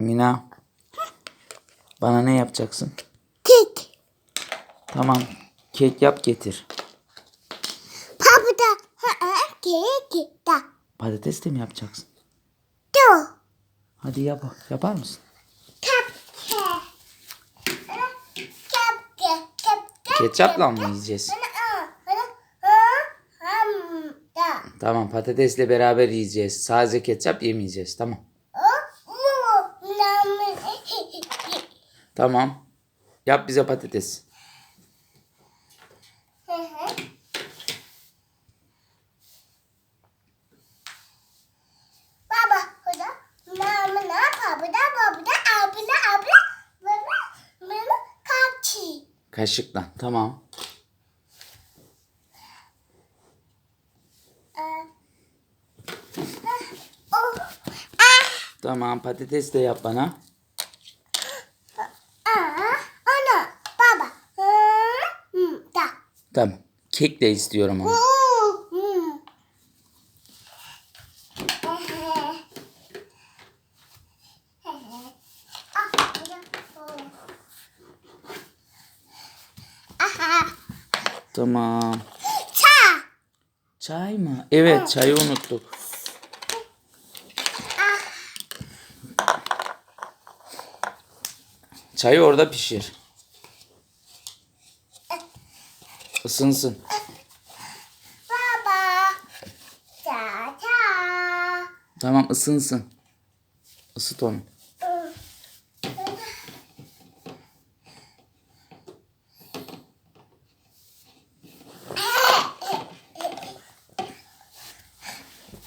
Mina. Bana ne yapacaksın? Kek. Tamam. Kek yap getir. Ha. Kek. Da. Patates de mi yapacaksın? Do. Hadi yap. Yapar mısın? Ketçapla mı yiyeceğiz? Tamam patatesle beraber yiyeceğiz. Sadece ketçap yemeyeceğiz. Tamam. Tamam. Yap bize patates. Baba, burada mama ne yapar? Burada abla, abla, baba, mama kaçı. Kaşıkla. Tamam. Oh, ah, Tamam patates de yap bana. ah, ana, baba, hmm, da, Tamam. Kek de istiyorum ama. Tamam. ça. Çay mı? Evet çayı unuttuk. Çayı orada pişir. Isınsın. Baba. Ça. Tamam ısınsın. Isıt onu.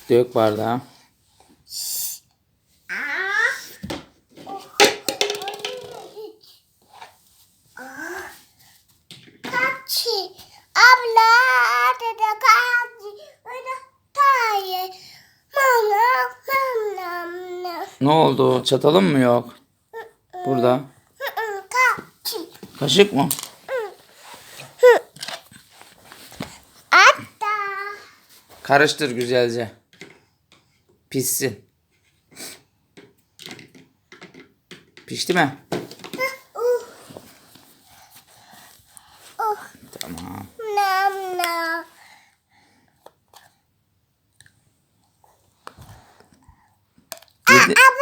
Dök bardağa. Abla dede kaçı. Öyle mama. Ne oldu? Çatalın mı yok? Burada. Kaşık mı? Hatta. Karıştır güzelce. Pişsin. Pişti mi? I'm